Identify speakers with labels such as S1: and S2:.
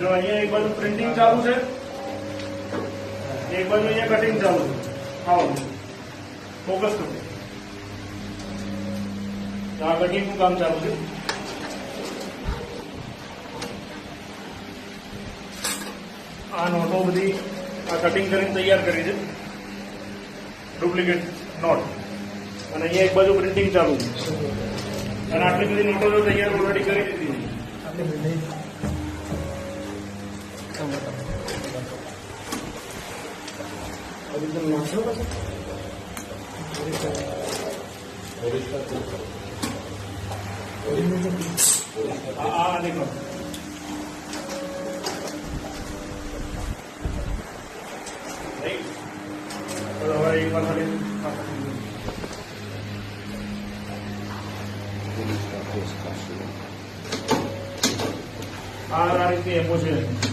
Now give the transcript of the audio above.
S1: જો અહીંયા એક બાજુ પ્રિન્ટિંગ ચાલુ છે, એક બાજુ અહીંયા કટિંગ ચાલુ છે. આવો. ફોકસ કરો. આ કટિંગનું કામ ચાલુ છે? આ નોટો બધી આ કટિંગ કરીને તૈયાર કરી છે. Duplicate note. અને અહીંયા એક બાજુ પ્રિન્ટિંગ ચાલુ છે. कारण आटली मध्ये नोटा जो तयार बोला ठिकाणी देखो राइट और हमारा एक बार despacio. Ahora limpiemos bien.